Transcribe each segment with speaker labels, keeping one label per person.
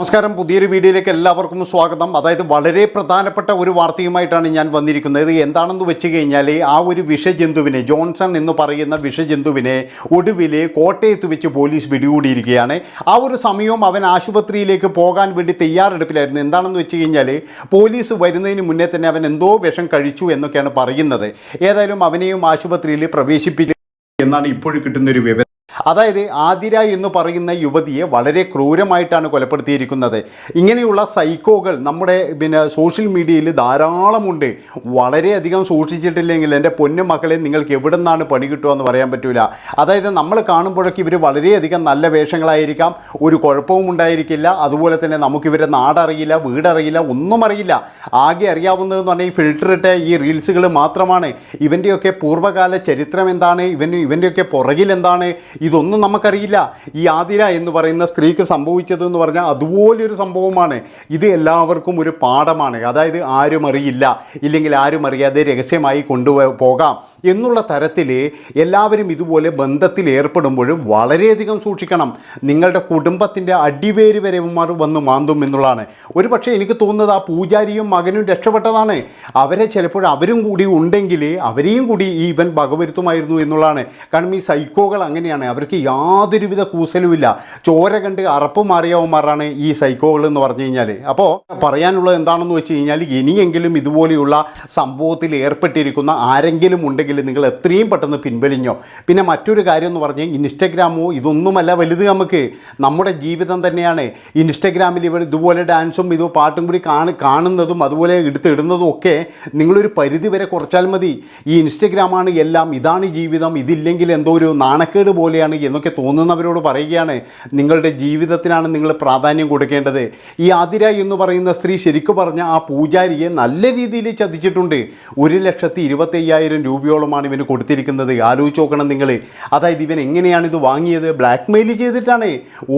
Speaker 1: നമസ്കാരം. പുതിയൊരു വീഡിയോയിലേക്ക് എല്ലാവർക്കും സ്വാഗതം. അതായത് വളരെ പ്രധാനപ്പെട്ട ഒരു വാർത്തയുമായിട്ടാണ് ഞാൻ വന്നിരിക്കുന്നത്. ഇത് എന്താണെന്ന് വെച്ച് കഴിഞ്ഞാൽ ആ ഒരു വിഷജന്തുവിനെ ജോൺസൺ എന്ന് പറയുന്ന വിഷജന്തുവിനെ ഒടുവിൽ കോട്ടയത്ത് വെച്ച് പോലീസ് പിടികൂടിയിരിക്കുകയാണ്. ആ ഒരു സമയവും അവൻ ആശുപത്രിയിലേക്ക് പോകാൻ വേണ്ടി തയ്യാറെടുപ്പിലായിരുന്നു. എന്താണെന്ന് വെച്ച് കഴിഞ്ഞാൽ പോലീസ് വരുന്നതിന് മുന്നേ തന്നെ അവൻ എന്തോ വിഷം കഴിച്ചു എന്നൊക്കെയാണ് പറയുന്നത്. ഏതായാലും അവനെയും ആശുപത്രിയിൽ പ്രവേശിപ്പിക്കുക എന്നാണ് ഇപ്പോഴും കിട്ടുന്നൊരു വിവരം. അതായത് ആതിര എന്ന് പറയുന്ന യുവതിയെ വളരെ ക്രൂരമായിട്ടാണ് കൊലപ്പെടുത്തിയിരിക്കുന്നത്. ഇങ്ങനെയുള്ള സൈക്കോകൾ നമ്മുടെ പിന്നെ സോഷ്യൽ മീഡിയയിൽ ധാരാളമുണ്ട്. വളരെയധികം സൂക്ഷിച്ചിട്ടില്ലെങ്കിൽ എന്റെ പൊന്നു മക്കളെ നിങ്ങൾക്ക് എവിടെ നിന്നാണ് പണി കിട്ടുക എന്ന് പറയാൻ പറ്റില്ല അതായത് നമ്മൾ കാണുമ്പോഴൊക്കെ ഇവർ വളരെയധികം നല്ല വേഷങ്ങളായിരിക്കാം. ഒരു കുഴപ്പവും ഉണ്ടായിരിക്കില്ല. അതുപോലെ തന്നെ നമുക്കിവരെ നാടറിയില്ല വീടറിയില്ല ഒന്നും അറിയില്ല. ആകെ അറിയാവുന്നതെന്ന് പറഞ്ഞാൽ ഈ ഫിൽട്ടർ ഇട്ട ഈ റീൽസുകൾ മാത്രമാണ്. ഇവന്റെയൊക്കെ പൂർവകാല ചരിത്രം എന്താണ്? ഇവൻ ഇവന്റെയൊക്കെ പുറകിൽ എന്താണ്? ഇതൊന്നും നമുക്കറിയില്ല. ഈ ആതിര എന്ന് പറയുന്ന സ്ത്രീക്ക് സംഭവിച്ചത് എന്ന് പറഞ്ഞാൽ അതുപോലൊരു സംഭവമാണ്. ഇത് എല്ലാവർക്കും ഒരു പാഠമാണ്. അതായത് ആരും അറിയില്ല. ഇല്ലെങ്കിൽ ആരും അറിയാതെ രഹസ്യമായി കൊണ്ടുപോകാം എന്നുള്ള തരത്തിൽ എല്ലാവരും ഇതുപോലെ ബന്ധത്തിൽ ഏർപ്പെടുമ്പോൾ വളരെയധികം സൂക്ഷിക്കണം. നിങ്ങളുടെ കുടുംബത്തിന്റെ അടിവേര് വരെ വന്ന് മാന്തും എന്നുള്ളതാണ്. ഒരു പക്ഷേ എനിക്ക് തോന്നുന്നത് ആ പൂജാരിയും മകനും രക്ഷപ്പെട്ടതാണ്. അവരെ ചിലപ്പോൾ അവരും കൂടി ഉണ്ടെങ്കിൽ അവരെയും കൂടി ഈ ഇവൻ വകവരുത്തുമായിരുന്നു എന്നുള്ളതാണ്. കാരണം ഈ സൈക്കോകൾ അങ്ങനെയാണ്. അവർക്ക് യാതൊരുവിധ കൂസലുമില്ല. ചോര കണ്ട് അറപ്പ് മാറിയവന്മാരാണ് ഈ സൈക്കോകൾ എന്ന് പറഞ്ഞു കഴിഞ്ഞാൽ അപ്പോൾ പറയാനുള്ളത് എന്താണെന്ന് വെച്ച് കഴിഞ്ഞാൽ ഇനിയെങ്കിലും ഇതുപോലെയുള്ള സംഭവത്തിൽ ഏർപ്പെട്ടിരിക്കുന്ന ആരെങ്കിലും ഉണ്ടെങ്കിൽ നിങ്ങൾ എത്രയും പെട്ടെന്ന് പിൻവലിഞ്ഞോ. പിന്നെ മറ്റൊരു കാര്യം എന്ന് പറഞ്ഞാൽ ഇൻസ്റ്റഗ്രാമോ ഇതൊന്നുമല്ല വലുത് നമുക്ക്. നമ്മുടെ ജീവിതം തന്നെയാണ്. ഇൻസ്റ്റഗ്രാമിൽ ഇവർ ഇതുപോലെ ഡാൻസും ഇതോ പാട്ടും കൂടി കാണി കാണുന്നതും അതുപോലെ എടുത്തിടുന്നതും ഒക്കെ നിങ്ങളൊരു പരിധി വരെ കുറച്ചാൽ മതി. ഈ ഇൻസ്റ്റഗ്രാമാണ് എല്ലാം. ഇതാണ് ജീവിതം. ഇതില്ലെങ്കിൽ എന്തോ ഒരു നാണക്കേട് പോലെയാണ് എന്നൊക്കെ തോന്നുന്നവരോട് പറയുകയാണ് നിങ്ങളുടെ ജീവിതത്തിനാണ് നിങ്ങൾ പ്രാധാന്യം കൊടുക്കേണ്ടത്. ഈ ആതിര എന്ന് പറയുന്ന സ്ത്രീ ശരിക്കും പറഞ്ഞ ആ പൂജാരിയെ നല്ല രീതിയിൽ ചതിച്ചിട്ടുണ്ട്. ഒരു ലക്ഷത്തി ഇരുപത്തയ്യായിരം രൂപയോളമാണ് ഇവന് കൊടുത്തിരിക്കുന്നത്. ആലോചിച്ച് നോക്കണം നിങ്ങൾ അതായത് ഇവൻ എങ്ങനെയാണ് ഇത് വാങ്ങിയത്? ബ്ലാക്ക് മെയിൽ ചെയ്തിട്ടാണ്.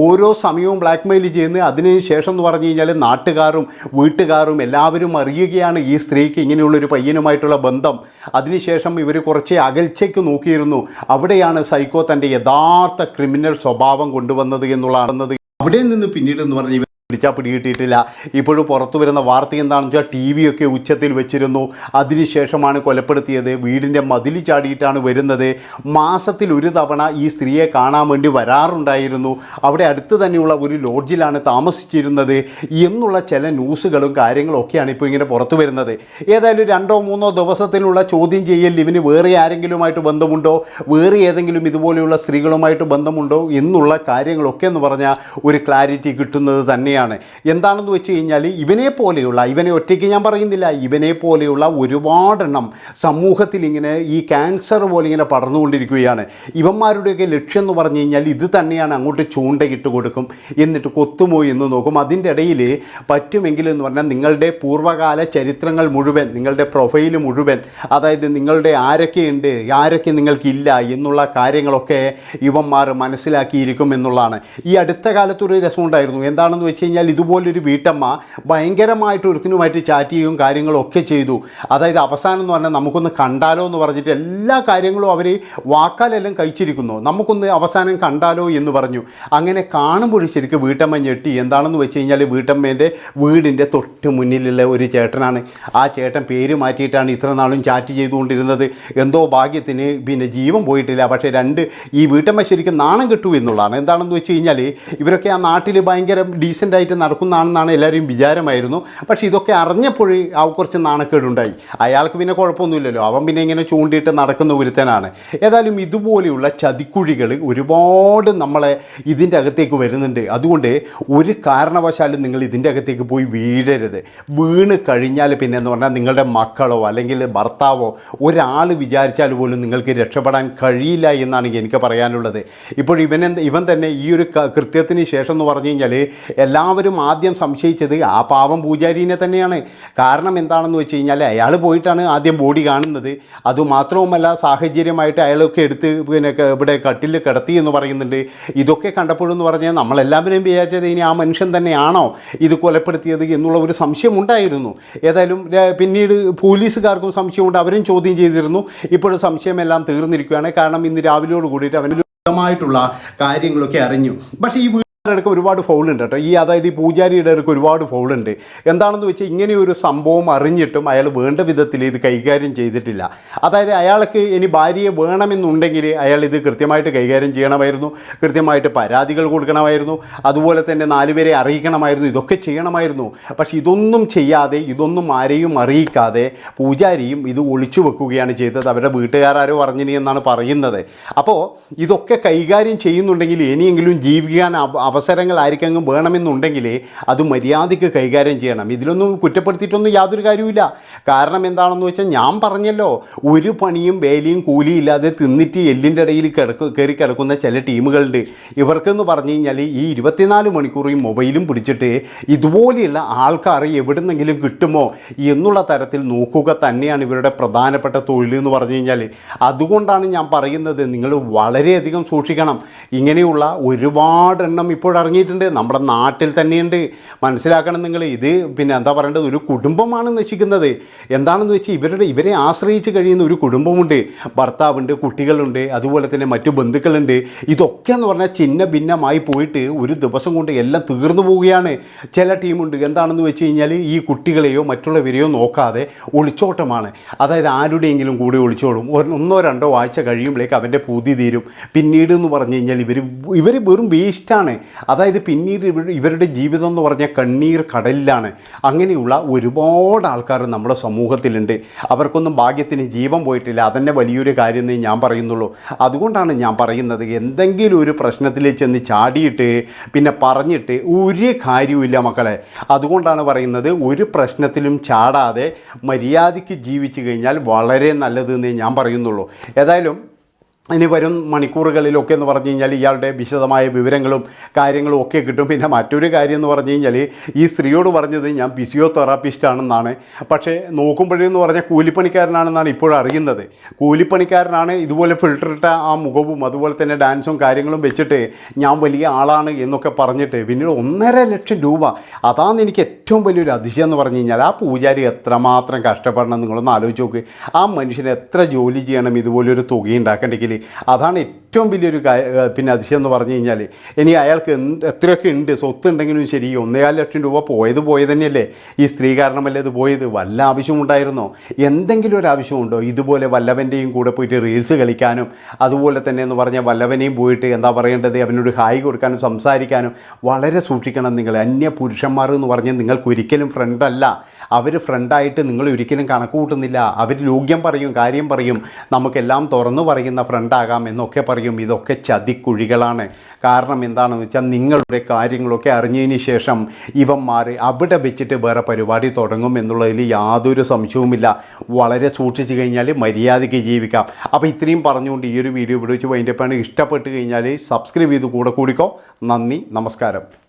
Speaker 1: ഓരോ സമയവും ബ്ലാക്ക് മെയിൽ ചെയ്യുന്നത് അതിന് ശേഷം എന്ന് പറഞ്ഞു കഴിഞ്ഞാൽ നാട്ടുകാരും വീട്ടുകാരും എല്ലാവരും അറിയുകയാണ് ഈ സ്ത്രീക്ക് ഇങ്ങനെയുള്ളൊരു പയ്യനുമായിട്ടുള്ള ബന്ധം. അതിനുശേഷം ഇവർ കുറച്ച് അകൽച്ചയ്ക്ക് നോക്കിയിരുന്നു. അവിടെയാണ് സൈക്കോ തന്റെ യഥാർത്ഥ ക്രിമിനൽ സ്വഭാവം കൊണ്ടുവന്നത് എന്നുള്ളതാണെന്നത് അവിടെ നിന്ന് പിന്നീട് എന്ന് പറഞ്ഞ് പിടിച്ചാൽ പിടികിട്ടിയിട്ടില്ല. ഇപ്പോഴും പുറത്തു വരുന്ന വാർത്ത എന്താണെന്ന് വെച്ചാൽ ടി വി ഒക്കെ ഉച്ചത്തിൽ വെച്ചിരുന്നു. അതിനുശേഷമാണ് കൊലപ്പെടുത്തിയത്. വീടിന്റെ മതിൽ ചാടിയിട്ടാണ് വരുന്നത്. മാസത്തിൽ ഒരു തവണ ഈ സ്ത്രീയെ കാണാൻ വേണ്ടി വരാറുണ്ടായിരുന്നു. അവിടെ അടുത്ത് തന്നെയുള്ള ഒരു ലോഡ്ജിലാണ് താമസിച്ചിരുന്നത് എന്നുള്ള ചില ന്യൂസുകളും കാര്യങ്ങളും ഒക്കെയാണ് ഇപ്പോൾ ഇങ്ങനെ പുറത്തു വരുന്നത്. ഏതായാലും രണ്ടോ മൂന്നോ ദിവസത്തിലുള്ള ചോദ്യം ചെയ്യൽ ഇവന് വേറെ ആരെങ്കിലുമായിട്ട് ബന്ധമുണ്ടോ? വേറെ ഏതെങ്കിലും ഇതുപോലെയുള്ള സ്ത്രീകളുമായിട്ട് ബന്ധമുണ്ടോ? എന്നുള്ള കാര്യങ്ങളൊക്കെ എന്ന് പറഞ്ഞാൽ ഒരു ക്ലാരിറ്റി കിട്ടുന്നത് തന്നെയാണ്. എന്താണെന്ന് വെച്ച് കഴിഞ്ഞാൽ ഇവനെ പോലെയുള്ള ഇവനെ ഒറ്റയ്ക്ക് ഞാൻ പറയുന്നില്ല ഇവനെ പോലെയുള്ള ഒരുപാടെണ്ണം സമൂഹത്തിൽ ഇങ്ങനെ ഈ ക്യാൻസർ പോലെ ഇങ്ങനെ പടർന്നുകൊണ്ടിരിക്കുകയാണ്. ഇവന്മാരുടെയൊക്കെ ലക്ഷ്യം എന്ന് പറഞ്ഞു കഴിഞ്ഞാൽ ഇത് തന്നെയാണ് അങ്ങോട്ട് ചൂണ്ടയിട്ട് കൊടുക്കും എന്നിട്ട് കൊത്തുമോ എന്ന് നോക്കും. അതിന്റെ ഇടയിൽ പറ്റുമെങ്കിൽ എന്ന് പറഞ്ഞാൽ നിങ്ങളുടെ പൂർവകാല ചരിത്രങ്ങൾ മുഴുവൻ നിങ്ങളുടെ പ്രൊഫൈൽ മുഴുവൻ അതായത് നിങ്ങളുടെ ആരൊക്കെയുണ്ട് ആരൊക്കെ നിങ്ങൾക്കില്ല എന്നുള്ള കാര്യങ്ങളൊക്കെ ഇവന്മാർ മനസ്സിലാക്കിയിരിക്കും എന്നുള്ളതാണ്. ഈ അടുത്ത കാലത്തൊരു രസമുണ്ടായിരുന്നു. എന്താണെന്ന് വെച്ച് കഴിഞ്ഞാൽ ഇതുപോലൊരു വീട്ടമ്മ ഭയങ്കരമായിട്ട് ഒരുത്തിനുമായിട്ട് ചാറ്റ് ചെയ്യുകയും കാര്യങ്ങളും ഒക്കെ ചെയ്തു. അതായത് അവസാനം എന്ന് പറഞ്ഞാൽ നമുക്കൊന്ന് കണ്ടാലോ എന്ന് പറഞ്ഞിട്ട് എല്ലാ കാര്യങ്ങളും അവർ വാക്കാലെല്ലാം കഴിച്ചിരിക്കുന്നു. നമുക്കൊന്ന് അവസാനം കണ്ടാലോ എന്ന് പറഞ്ഞു. അങ്ങനെ കാണുമ്പോൾ ശരിക്കും വീട്ടമ്മ ഞെട്ടി. എന്താണെന്ന് വെച്ച് കഴിഞ്ഞാൽ വീട്ടമ്മേന്റെ വീടിന്റെ തൊട്ട് മുന്നിലുള്ള ഒരു ചേട്ടനാണ്. ആ ചേട്ടൻ പേര് മാറ്റിയിട്ടാണ് ഇത്ര നാളും ചാറ്റ് ചെയ്തുകൊണ്ടിരുന്നത്. എന്തോ ഭാഗ്യത്തിന് പിന്നെ ജീവൻ പോയിട്ടില്ല. പക്ഷേ രണ്ട് ഈ വീട്ടമ്മ ശരിക്കും നാണം കിട്ടു എന്നുള്ളതാണ്. എന്താണെന്ന് വെച്ച് കഴിഞ്ഞാൽ ഇവരൊക്കെ ആ നാട്ടിൽ ഭയങ്കര ഡീസന്റായിട്ട് നടക്കുന്നതാണെന്നാണ് എല്ലാവരും വിചാരമായിരുന്നു. പക്ഷേ ഇതൊക്കെ അറിഞ്ഞപ്പോൾ ആ കുറച്ച് നാണക്കേടുണ്ടായി. അയാൾക്ക് പിന്നെ കുഴപ്പമൊന്നുമില്ലല്ലോ. അവൻ പിന്നെ ഇങ്ങനെ ചൂണ്ടിയിട്ട് നടക്കുന്ന ഒരുത്തനാണ്. ഏതായാലും ഇതുപോലെയുള്ള ചതിക്കുഴികൾ ഒരുപാട് നമ്മളെ ഇതിന്റെ അകത്തേക്ക് വരുന്നുണ്ട്. അതുകൊണ്ട് ഒരു കാരണവശാലും നിങ്ങൾ ഇതിന്റെ അകത്തേക്ക് പോയി വീഴരുത്. വീണ് കഴിഞ്ഞാൽ പിന്നെ എന്ന് പറഞ്ഞാൽ നിങ്ങളുടെ മക്കളോ അല്ലെങ്കിൽ ഭർത്താവോ ഒരാൾ വിചാരിച്ചാൽ പോലും നിങ്ങൾക്ക് രക്ഷപ്പെടാൻ കഴിയില്ല എന്നാണ് എനിക്ക് പറയാനുള്ളത്. ഇപ്പോൾ ഇവൻ ഇവൻ തന്നെ ഈ ഒരു കൃത്യത്തിന് ശേഷം എന്ന് പറഞ്ഞു കഴിഞ്ഞാൽ എല്ലാവരും ആദ്യം സംശയിച്ചത് ആ പാവം പൂജാരിനെ തന്നെയാണ്. കാരണം എന്താണെന്ന് വെച്ച് കഴിഞ്ഞാൽ അയാൾ പോയിട്ടാണ് ആദ്യം ബോഡി കാണുന്നത്. അതുമാത്രവുമല്ല സാഹചര്യമായിട്ട് അയാളൊക്കെ എടുത്ത് പിന്നെ ഇവിടെ കട്ടിൽ കിടത്തി എന്ന് പറയുന്നുണ്ട്. ഇതൊക്കെ കണ്ടപ്പോഴെന്ന് പറഞ്ഞാൽ നമ്മളെല്ലാവരും വിചാരിച്ചത് ഇനി ആ മനുഷ്യൻ തന്നെയാണോ ഇത് കൊലപ്പെടുത്തിയത് എന്നുള്ള ഒരു സംശയം ഉണ്ടായിരുന്നു. ഏതായാലും പിന്നീട് പോലീസുകാർക്കും സംശയമുണ്ട്. അവരും ചോദ്യം ചെയ്തിരുന്നു. ഇപ്പോഴും സംശയമെല്ലാം തീർന്നിരിക്കുകയാണ്. കാരണം ഇന്ന് രാവിലെയോട് കൂടിയിട്ട് അവന് കാര്യങ്ങളൊക്കെ അറിഞ്ഞു. പക്ഷേ ഈ ഇടയ്ക്ക് ഒരുപാട് ഫൗളുണ്ട് കേട്ടോ. ഈ അതായത് ഈ പൂജാരിയുടെ ഇടയ്ക്ക് ഒരുപാട് ഫൗളുണ്ട് എന്താണെന്ന് വെച്ചാൽ ഇങ്ങനെ ഒരു സംഭവം അറിഞ്ഞിട്ടും അയാൾ വേണ്ട വിധത്തിൽ ഇത് കൈകാര്യം ചെയ്തിട്ടില്ല. അതായത് അയാൾക്ക് ഇനി ഭാര്യയെ വേണമെന്നുണ്ടെങ്കിൽ അയാൾ ഇത് കൃത്യമായിട്ട് കൈകാര്യം ചെയ്യണമായിരുന്നു. കൃത്യമായിട്ട് പരാതികൾ കൊടുക്കണമായിരുന്നു. അതുപോലെ തന്നെ നാലുപേരെ അറിയിക്കണമായിരുന്നു. ഇതൊക്കെ ചെയ്യണമായിരുന്നു. പക്ഷെ ഇതൊന്നും ചെയ്യാതെ ഇതൊന്നും ആരെയും അറിയിക്കാതെ പൂജാരിയും ഇത് ഒളിച്ചു വെക്കുകയാണ് ചെയ്തത്. അവരുടെ വീട്ടുകാരോ അറിഞ്ഞിനി എന്നാണ് പറയുന്നത്. അപ്പോൾ ഇതൊക്കെ കൈകാര്യം ചെയ്യുന്നുണ്ടെങ്കിൽ ഇനിയെങ്കിലും ജീവിക്കാൻ അവ- അവസരങ്ങൾ ആർക്കെങ്കിലും വേണമെന്നുണ്ടെങ്കിൽ അത് മര്യാദയ്ക്ക് കൈകാര്യം ചെയ്യണം. ഇതിലൊന്നും കുറ്റപ്പെടുത്തിയിട്ടൊന്നും യാതൊരു കാര്യവുമില്ല. കാരണം എന്താണെന്ന് വെച്ചാൽ ഞാൻ പറഞ്ഞല്ലോ ഒരു പണിയും വേലിയും കൂലിയും ഇല്ലാതെ തിന്നിട്ട് എല്ലിന്റെ ഇടയിൽ കിടക്കു കയറി കിടക്കുന്ന ചില ടീമുകളുണ്ട്. ഇവർക്കെന്ന് പറഞ്ഞു കഴിഞ്ഞാൽ ഈ ഇരുപത്തിനാല് മണിക്കൂർ ഈ മൊബൈലും പിടിച്ചിട്ട് ഇതുപോലെയുള്ള ആൾക്കാർ എവിടുന്നെങ്കിലും കിട്ടുമോ എന്നുള്ള തരത്തിൽ നോക്കുക തന്നെയാണ് ഇവരുടെ പ്രധാനപ്പെട്ട തൊഴിൽ എന്ന് പറഞ്ഞു കഴിഞ്ഞാൽ അതുകൊണ്ടാണ് ഞാൻ പറയുന്നത് നിങ്ങൾ വളരെയധികം സൂക്ഷിക്കണം. ഇങ്ങനെയുള്ള ഒരുപാട് എണ്ണം ഇപ്പോൾ ഇറങ്ങിയിട്ടുണ്ട് നമ്മുടെ നാട്ടിൽ തന്നെയുണ്ട്. മനസ്സിലാക്കണം നിങ്ങൾ ഇത് പിന്നെ എന്താ പറയേണ്ടത്? ഒരു കുടുംബമാണ് നശിക്കുന്നത്. എന്താണെന്ന് വെച്ചാൽ ഇവരുടെ ഇവരെ ആശ്രയിച്ച് കഴിയുന്ന ഒരു കുടുംബമുണ്ട്. ഭർത്താവുണ്ട് കുട്ടികളുണ്ട് അതുപോലെ തന്നെ മറ്റു ബന്ധുക്കളുണ്ട്. ഇതൊക്കെ എന്ന് പറഞ്ഞാൽ ചിന്ന ഭിന്നമായി പോയിട്ട് ഒരു ദിവസം കൊണ്ട് എല്ലാം തീർന്നു പോവുകയാണ്. ചില ടീമുണ്ട്. എന്താണെന്ന് വെച്ച് കഴിഞ്ഞാൽ ഈ കുട്ടികളെയോ മറ്റുള്ളവരെയോ നോക്കാതെ ഒളിച്ചോട്ടമാണ്. അതായത് ആരുടെയെങ്കിലും കൂടെ ഒളിച്ചോടും. ഒന്നോ രണ്ടോ ആഴ്ച കഴിയുമ്പോഴേക്ക് അവന്റെ പൂതി തീരും. പിന്നീട് എന്ന് പറഞ്ഞു കഴിഞ്ഞാൽ ഇവർ ഇവർ വെറും വേസ്റ്റാണ്. അതായത് പിന്നീട് ഇവരുടെ ജീവിതം എന്ന് പറഞ്ഞാൽ കണ്ണീർ കടലിലാണ്. അങ്ങനെയുള്ള ഒരുപാട് ആൾക്കാർ നമ്മുടെ സമൂഹത്തിലുണ്ട്. അവർക്കൊന്നും ഭാഗ്യത്തിന് ജീവൻ പോയിട്ടില്ല. അതന്നെ വലിയൊരു കാര്യം എന്നേ ഞാൻ പറയുന്നുള്ളൂ. അതുകൊണ്ടാണ് ഞാൻ പറയുന്നത് എന്തെങ്കിലും ഒരു പ്രശ്നത്തിൽ ചെന്ന് ചാടിയിട്ട് പിന്നെ പറഞ്ഞിട്ട് ഒരു കാര്യവുമില്ല മക്കളെ. അതുകൊണ്ടാണ് പറയുന്നത് ഒരു പ്രശ്നത്തിലും ചാടാതെ മര്യാദയ്ക്ക് ജീവിച്ചു കഴിഞ്ഞാൽ വളരെ നല്ലതെന്നേ ഞാൻ പറയുന്നുള്ളൂ. ഏതായാലും ഇനി വരും മണിക്കൂറുകളിലൊക്കെ എന്ന് പറഞ്ഞു കഴിഞ്ഞാൽ ഇയാളുടെ വിശദമായ വിവരങ്ങളും കാര്യങ്ങളും ഒക്കെ കിട്ടും. പിന്നെ മറ്റൊരു കാര്യം എന്ന് പറഞ്ഞു കഴിഞ്ഞാൽ ഈ സ്ത്രീയോട് പറഞ്ഞത് ഞാൻ ഫിസിയോതെറാപ്പിസ്റ്റ് ആണെന്നാണ് പക്ഷേ നോക്കുമ്പോഴേന്ന് പറഞ്ഞാൽ കൂലിപ്പണിക്കാരനാണെന്നാണ് ഇപ്പോൾ അറിയുന്നത്. കൂലിപ്പണിക്കാരനാണ് ഇതുപോലെ ഫിൽട്ടറിട്ട ആ മുഖവും അതുപോലെ തന്നെ ഡാൻസും കാര്യങ്ങളും വെച്ചിട്ട് ഞാൻ വലിയ ആളാണ് എന്നൊക്കെ പറഞ്ഞിട്ട് പിന്നീട് ഒന്നര ലക്ഷം രൂപ. അതാണ് എനിക്ക് ഏറ്റവും വലിയൊരു അതിശയം എന്ന് പറഞ്ഞു കഴിഞ്ഞാൽ ആ പൂജാരി എത്രമാത്രം കഷ്ടപ്പെടണം നിങ്ങളൊന്ന് ആലോചിച്ച് നോക്ക്. ആ മനുഷ്യന് എത്ര ജോലി ചെയ്യണം ഇതുപോലൊരു തുക ഉണ്ടാക്കണ്ടെങ്കിൽ അതാണ് ഏറ്റവും വലിയൊരു പിന്നെ അതിശയം എന്ന് പറഞ്ഞു കഴിഞ്ഞാൽ ഇനി അയാൾക്ക് എന്ത് എത്രയൊക്കെ ഉണ്ട് സ്വത്ത് ഉണ്ടെങ്കിലും ശരി ഒന്നേകാൽ ലക്ഷം രൂപ പോയത് പോയത് തന്നെയല്ലേ ഈ സ്ത്രീ കാരണമല്ലേ ഇത് പോയത്? വല്ല ആവശ്യമുണ്ടായിരുന്നോ? എന്തെങ്കിലും ഒരു ആവശ്യമുണ്ടോ? ഇതുപോലെ വല്ലവന്റെയും കൂടെ പോയിട്ട് റീൽസ് കളിക്കാനും അതുപോലെ തന്നെ എന്ന് പറഞ്ഞാൽ വല്ലവനെയും പോയിട്ട് എന്താ പറയേണ്ടത്? അവനോട് ഹായ് കൊടുക്കാനും സംസാരിക്കാനും വളരെ സൂക്ഷിക്കണം നിങ്ങൾ അന്യ പുരുഷന്മാർ എന്ന് പറഞ്ഞാൽ നിങ്ങൾക്ക് ഒരിക്കലും ഫ്രണ്ടല്ല അവർ ഫ്രണ്ടായിട്ട് നിങ്ങൾ ഒരിക്കലും കണക്ക് കൂട്ടുന്നില്ല. അവർ ലോഗ്യം പറയും കാര്യം പറയും. നമുക്കെല്ലാം തുറന്നു പറയുന്ന ഫ്രണ്ടാകാം എന്നൊക്കെ പറയും ഇതൊക്കെ ചതിക്കുഴികളാണ്. കാരണം എന്താണെന്ന് വെച്ചാൽ നിങ്ങളുടെ കാര്യങ്ങളൊക്കെ അറിഞ്ഞതിന് ശേഷം ഇവന്മാർ അവിടെ വെച്ചിട്ട് വേറെ പരിപാടി തുടങ്ങും എന്നുള്ളതിൽ യാതൊരു സംശയവുമില്ല. വളരെ സൂക്ഷിച്ചു കഴിഞ്ഞാൽ മര്യാദയ്ക്ക് ജീവിക്കാം. അപ്പോൾ ഇത്രയും പറഞ്ഞുകൊണ്ട് ഈ ഒരു വീഡിയോ ഇവിടെ വെച്ച് വൈൻഡപ്പാണ്. ഇഷ്ടപ്പെട്ട് കഴിഞ്ഞാൽ സബ്സ്ക്രൈബ് ചെയ്ത് കൂടെ കൂടിക്കോ. നന്ദി നമസ്കാരം.